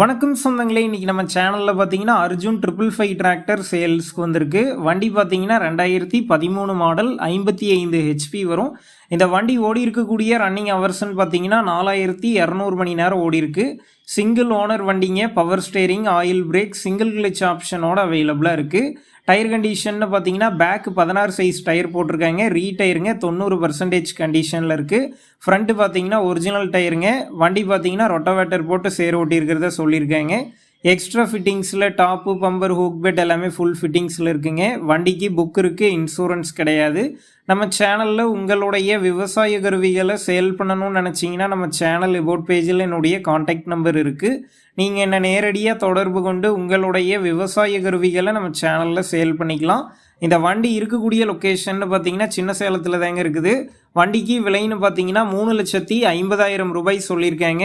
வணக்கம் சொந்தங்களே இன்றைக்கி நம்ம சேனலில் பார்த்தீங்கன்னா அர்ஜுன் ட்ரிபிள் ஃபைவ் டிராக்டர் சேல்ஸ்க்கு வந்திருக்கு. வண்டி பார்த்தீங்கன்னா ரெண்டாயிரத்தி பதிமூணு மாடல் ஐம்பத்தி ஐந்து ஹெச்பி வரும். இந்த வண்டி ஓடி இருக்கக்கூடிய ரன்னிங் ஹவர்ஸ்னு பார்த்தீங்கன்னா நாலாயிரத்தி இரநூறு மணி நேரம் ஓடி இருக்கு. சிங்கிள் ஓனர் வண்டிங்க power steering oil brake single clutch ஆப்ஷனோட அவைலபிளாக இருக்குது டயர் கண்டிஷன்னு பார்த்தீங்கன்னா பேக் பதினாறு சைஸ் டயர் போட்டிருக்காங்க. ரீ டயருங்க தொண்ணூறு பர்சன்டேஜ் கண்டிஷனில் இருக்குது ஃப்ரண்ட்டு பார்த்தீங்கன்னா ஒரிஜினல் டயருங்க வண்டி பார்த்தீங்கன்னா ரொட்டோவேட்டர் போட்டு சேர் ஓட்டியிருக்கிறத சொல்லியிருக்காங்க. எக்ஸ்ட்ரா ஃபிட்டிங்ஸில் டாப்பு பம்பர் ஹூக் பெட் எல்லாமே ஃபுல் ஃபிட்டிங்ஸில் இருக்குங்க. வண்டிக்கு புக் இருக்குது இன்சூரன்ஸ் கிடையாது. நம்ம சேனலில் உங்களுடைய விவசாய கருவிகளை சேல் பண்ணணும்னு நினச்சிங்கன்னா நம்ம சேனல் எபோட் பேஜில் என்னுடைய காண்டாக்ட் நம்பர் இருக்குது நீங்கள் என்ன நேரடியாக தொடர்பு கொண்டு உங்களுடைய விவசாய கருவிகளை நம்ம சேனலில் சேல் பண்ணிக்கலாம். இந்த வண்டி இருக்கக்கூடிய லொக்கேஷன் பார்த்தீங்கன்னா சின்ன சேலத்தில் தாங்க இருக்குது. வண்டிக்கு விலைன்னு பார்த்தீங்கன்னா மூணு லட்சத்தி ஐம்பதாயிரம் ரூபாய் சொல்லியிருக்காங்க.